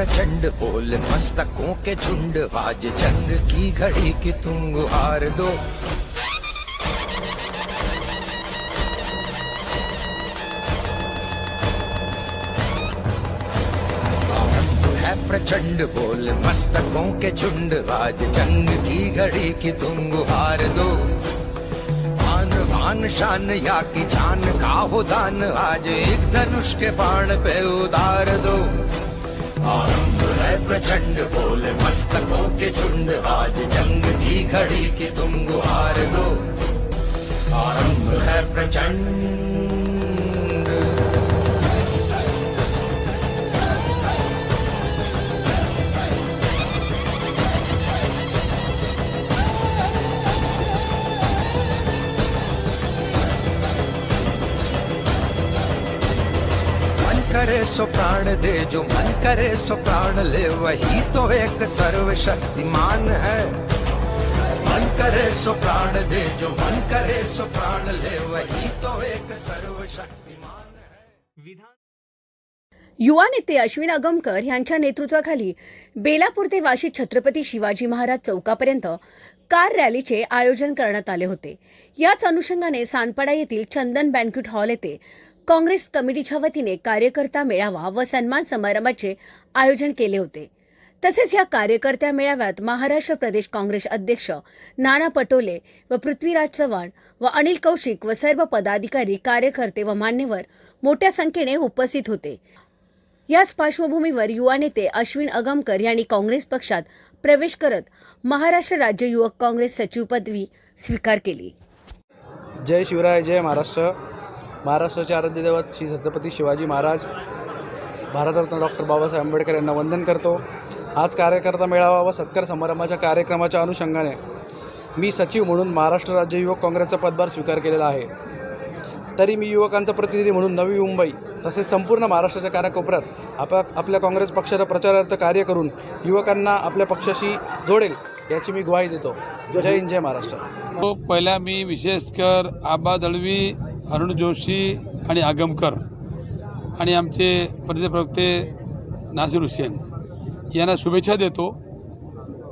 प्रचंड बोल मस्तकों के झुंड। आज जंग की घड़ी की तुम हार दो। है प्रचंड बोल मस्तकों के झुंड। आज जंग की घड़ी की तुम हार दो। आन भान शान या की जान का हो दान आज एक धनुष के बाण पे उतार दो। झंड प्रचंड बोल मस्तकों के झुंड आज जंग की घड़ी के तुम गुहार दो। आरंभ है प्रचंड। सो प्राण दे जो मन करे सो प्राण ले वही तो एक सर्वशक्तिमान है। मन करे सो प्राण दे जो मन करे सो प्राण ले वही तो एक सर्वशक्तिमान है। युवा नेते अश्विन अगमकर यांच्या नेतृत्वाखाली बेलापूर ते वाशी छत्रपती शिवाजी महाराज चौकापर्यंत कार रॅलीचे आयोजन करण्यात आले होते. याच अनुषंगाने सानपाडा येथील चंदन बँक्वेट हॉल येथे काँग्रेस कमिटीच्या वतीने कार्यकर्ता मेळावा व सन्मान समारंभाचे आयोजन केले होते. तसेच या कार्यकर्त्या मेळाव्यात महाराष्ट्र प्रदेश काँग्रेस अध्यक्ष नाना पटोले व पृथ्वीराज चव्हाण व अनिल कौशिक व सर्व पदाधिकारी कार्यकर्ते व मान्यवर मोठ्या संख्येने उपस्थित होते. याच पार्श्वभूमीवर युवा नेते अश्विन अगमकर यांनी काँग्रेस पक्षात प्रवेश करत महाराष्ट्र राज्य युवक काँग्रेस सचिव पदवी स्वीकार केली. जय शिवराय जय महाराष्ट्र. महाराष्ट्राचे आराध्य दैवत श्री छत्रपती शिवाजी महाराज भारतरत्न डॉक्टर बाबासाहेब आंबेडकर यांना वंदन करतो. आज कार्यकर्ता मेळावा व सत्कार समारंभाच्या कार्यक्रमाच्या अनुषंगाने मी सचिव म्हणून महाराष्ट्र राज्य युवक काँग्रेसचा पदभार स्वीकार केलेला आहे. तरी मी युवकांचा प्रतिनिधी म्हणून नवी मुंबई तसेच संपूर्ण महाराष्ट्राच्या कानाकोपऱ्यात आपल्या आपल्या काँग्रेस पक्षाच्या प्रचारार्थ कार्य करून युवकांना आपल्या पक्षाशी जोडेल. याची मी ग्वाही देतो. जय हिंद जय महाराष्ट्र. तो पहिला मी विशेषकर आबा दळवी अरुण जोशी आणि आगमकर आणि आमचे प्रदेश प्रवक्ते नासिर हुसेन यांना शुभेच्छा देतो.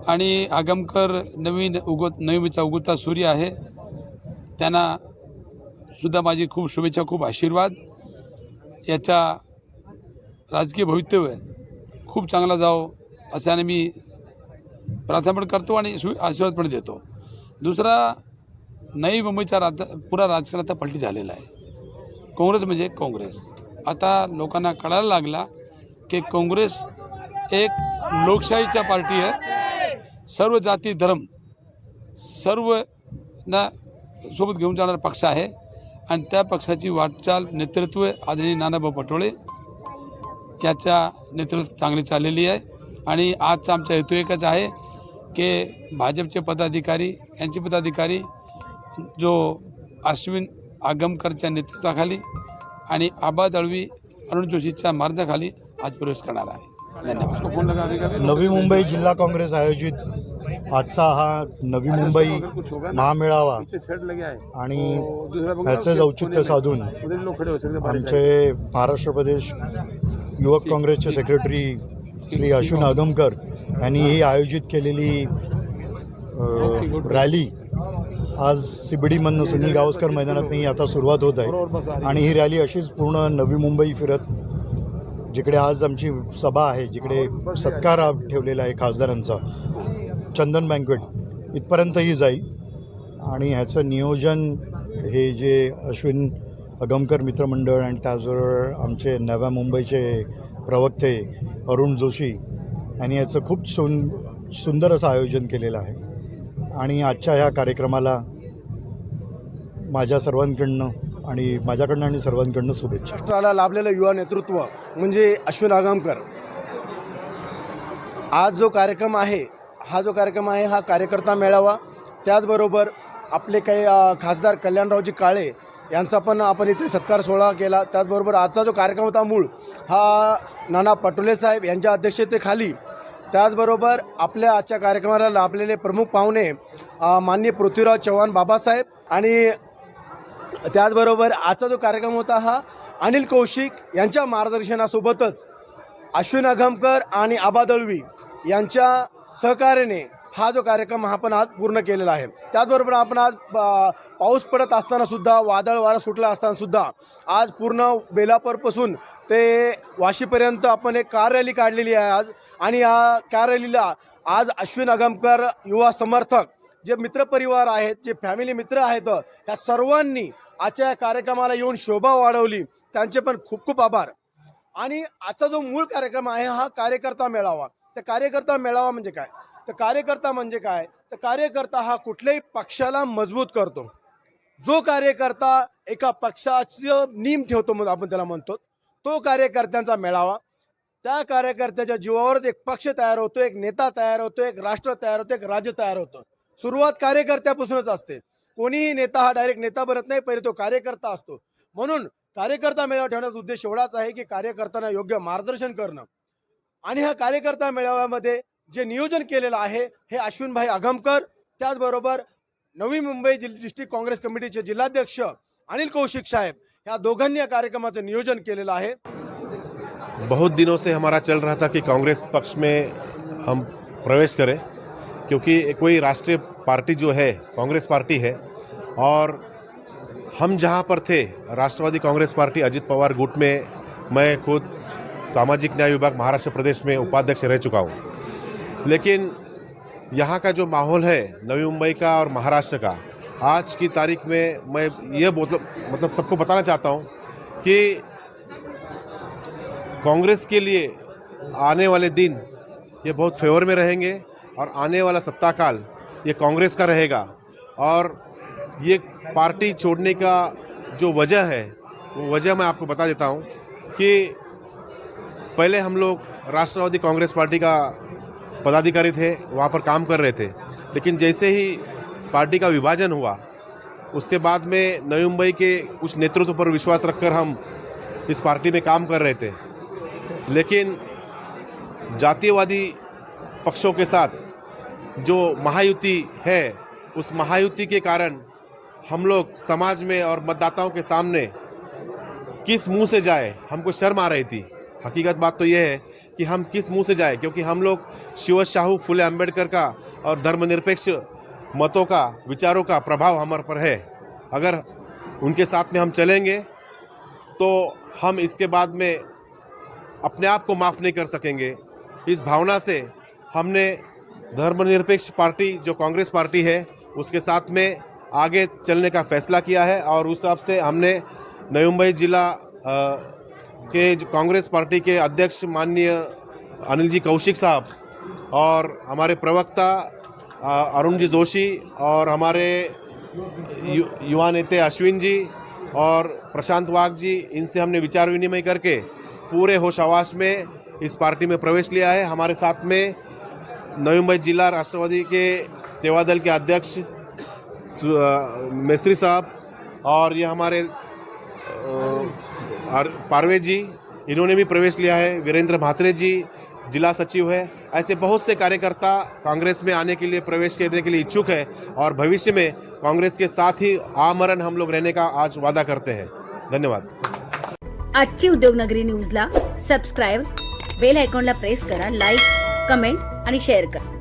आणि आगमकर नवीन उगत नवीनचा उगवता सूर्य आहे. त्यांना सुद्धा माझी खूप शुभेच्छा खूप आशीर्वाद. याचा राजकीय भवितव्य खूप चांगला जावं अशाने मी प्रार्थना पण करतो आणि सु आशीर्वाद पण देतो. दुसरा नवी मुंबईचा राज पुरा राजकारण आता पलटी झालेला आहे. काँग्रेस म्हणजे काँग्रेस. आता लोकांना कळायला लागला की काँग्रेस एक लोकशाहीच्या पार्टी आहे. सर्व जाती धर्म सर्व ना सोबत घेऊन जाणारा पक्ष आहे आणि त्या पक्षाची वाटचाल नेतृत्व आदरणीय नानाभाऊ पटोळे याच्या नेतृत्व चांगली चाललेली आहे. आणि आजचा आमचा हेतू एकच आहे की भाजपचे पदाधिकारी यांचे पदाधिकारी जो अश्विन आगमकरच्या नेतृत्वाखाली आणि आबा दळवी अरुण जोशीच्या मार्गाखाली आज प्रवेश करणार आहे. धन्यवाद. नवी मुंबई जिल्हा काँग्रेस आयोजित आजचा हा नवी मुंबई महामेळावा आणि ह्याचंच औचित्य साधून आमचे महाराष्ट्र प्रदेश युवक काँग्रेसचे सेक्रेटरी श्री अश्विन आगमकर यांनी ही आयोजित केलेली रॅली आज सिबडीमधनं सुनील गावस्कर मैदानात ही आता सुरुवात होत आहे. आणि ही रॅली अशीच पूर्ण नवी मुंबई फिरत जिकडे आज आमची सभा आहे जिकडे सत्कार ठेवलेला आहे खासदारांचा चंदन बँकवेट इथपर्यंतही जाईल. आणि ह्याचं नियोजन हे जे अश्विन अगमकर मित्रमंडळ आणि त्याचबरोबर आमचे नव्या मुंबईचे प्रवक्ते अरुण जोशी यांनी याचं खूप सुन सुंदर असं आयोजन केलेलं आहे. आणि आजच्या ह्या कार्यक्रमाला माझ्या सर्वांकडनं आणि माझ्याकडनं आणि सर्वांकडनं शुभेच्छा. राष्ट्राला लाभलेलं युवा नेतृत्व म्हणजे अश्विन आगामकर. आज जो कार्यक्रम आहे हा जो कार्यक्रम आहे हा कार्यकर्ता मेळावा त्याचबरोबर आपले काही खासदार कल्याणरावजी काळे यांचा पण आपण इथे सत्कार सोहळा केला. त्याचबरोबर आजचा जो कार्यक्रम होता मूळ हा नाना पटोले साहेब यांच्या अध्यक्षतेखाली. त्याचबरोबर आपल्या आजच्या कार्यक्रमाला लाभलेले प्रमुख पाहुणे माननीय पृथ्वीराज चव्हाण बाबासाहेब आणि त्याचबरोबर आजचा जो कार्यक्रम होता हा अनिल कौशिक यांच्या मार्गदर्शनासोबतच अश्विन अघमकर आणि आबा दळवी यांच्या सहकार्याने हा जो कार्यक्रम आपण आज पूर्ण केलेला आहे. त्याचबरोबर आपण आज पाऊस पडत असताना सुद्धा वादळ वारा सुटला असताना सुद्धा आज पूर्ण बेलापूरपासून ते वाशीपर्यंत आपण एक कार रॅली काढलेली आहे आज. आणि या कार रॅलीला आज अश्विन अगमकर युवा समर्थक जे मित्रपरिवार आहेत जे फॅमिली मित्र आहेत ह्या सर्वांनी आजच्या कार्यक्रमाला येऊन शोभा वाढवली. त्यांचे पण खूप खूप आभार. आणि आजचा जो मूळ कार्यक्रम आहे हा कार्यकर्ता मेळावा. त्या कार्यकर्ता मेळावा म्हणजे काय? तर कार्यकर्ता म्हणजे काय? तर कार्यकर्ता हा कुठल्याही पक्षाला मजबूत करतो. जो कार्यकर्ता एका पक्षाचं नीम ठेवतो म्हणून आपण त्याला म्हणतो तो कार्यकर्त्यांचा मेळावा. त्या कार्यकर्त्याच्या जीवावर एक पक्ष तयार होतो एक नेता तयार होतो एक राष्ट्र तयार होतो एक राज्य तयार होतं. सुरुवात कार्यकर्त्यापासूनच असते. कोणीही नेता हा डायरेक्ट नेता बनत नाही पहिले तो कार्यकर्ता असतो. म्हणून कार्यकर्ता मेळावा ठेवण्याचा उद्देश एवढाच आहे की कार्यकर्त्यांना योग्य मार्गदर्शन करणं. आणि ह्या कार्यकर्ता मेळाव्यामध्ये जे नियोजन केलेलं आहे हे अश्विनभाई आगमकर त्याचबरोबर नवी मुंबई जिल डिस्ट्रिक्ट काँग्रेस कमिटीचे जिल्हाध्यक्ष अनिल कौशिक साहेब ह्या दोघांनी या कार्यक्रमाचं नियोजन केलेलं आहे. बहुत दिनों से हमारा चल रहा था कि कांग्रेस पक्ष में हम प्रवेश करें क्योंकि कोई राष्ट्रीय पार्टी जो है कांग्रेस पार्टी है और हम जहाँ पर थे राष्ट्रवादी कांग्रेस पार्टी अजित पवार गुट में मैं खुद सामाजिक न्याय विभाग महाराष्ट्र प्रदेश में उपाध्यक्ष रह चुका हूँ। लेकिन यहाँ का जो माहौल है, नवी मुंबई का और महाराष्ट्र का, आज की तारीख में मैं ये मतलब मतलब सबको बताना चाहता हूँ कि कांग्रेस के लिए आने वाले दिन ये बहुत फेवर में रहेंगे और आने वाला सत्ता काल ये कांग्रेस का रहेगा। और ये पार्टी छोड़ने का जो वजह है, वो वजह मैं आपको बता देता हूँ कि पहले हम लोग राष्ट्रवादी कांग्रेस पार्टी का पदाधिकारी थे, वहाँ पर काम कर रहे थे। लेकिन जैसे ही पार्टी का विभाजन हुआ, उसके बाद में नवी मुंबई के कुछ नेतृत्व पर विश्वास रखकर हम इस पार्टी में काम कर रहे थे। लेकिन जातीयवादी पक्षों के साथ जो महायुति है, उस महायुति के कारण हम लोग समाज में और मतदाताओं के सामने किस मुँह से जाए, हमको शर्म आ रही थी। हकीकत बात तो यह है कि हम किस मुँह से जाए क्योंकि हम लोग शिव शाहू फुले अंबेडकर का और धर्मनिरपेक्ष मतों का विचारों का प्रभाव हमारे पर है। अगर उनके साथ में हम चलेंगे तो हम इसके बाद में अपने आप को माफ़ नहीं कर सकेंगे। इस भावना से हमने धर्मनिरपेक्ष पार्टी जो कांग्रेस पार्टी है उसके साथ में आगे चलने का फैसला किया है और उस हिसाब से हमने नई मुंबई जिला अ, के कांग्रेस पार्टी के अध्यक्ष माननीय अनिल जी कौशिक साहब और हमारे प्रवक्ता अरुण जी जोशी और हमारे यु, युवा नेते अश्विन जी और प्रशांत वाघ जी इनसे हमने विचार विनिमय करके पूरे होश आवास में इस पार्टी में प्रवेश लिया है। हमारे साथ में नवी मुंबई जिला राष्ट्रवादी के सेवा दल के अध्यक्ष मिस्त्री साहब और ये हमारे आर- पारवे जी, इन्होंने भी प्रवेश लिया है। वीरेंद्र भात्रे जी, जिला सचिव है। ऐसे बहुत से कार्यकर्ता कांग्रेस में आने के लिए, प्रवेश करने के लिए इच्छुक है और भविष्य में कांग्रेस के साथ ही आमरण हम लोग रहने का आज वादा करते हैं। धन्यवाद। अच्छी उद्योग आजची उद्योगनगरी न्यूजला सबस्क्राईब बेल आयकॉनला प्रेस करा लाईक कमेंट, आणि शेअर करा।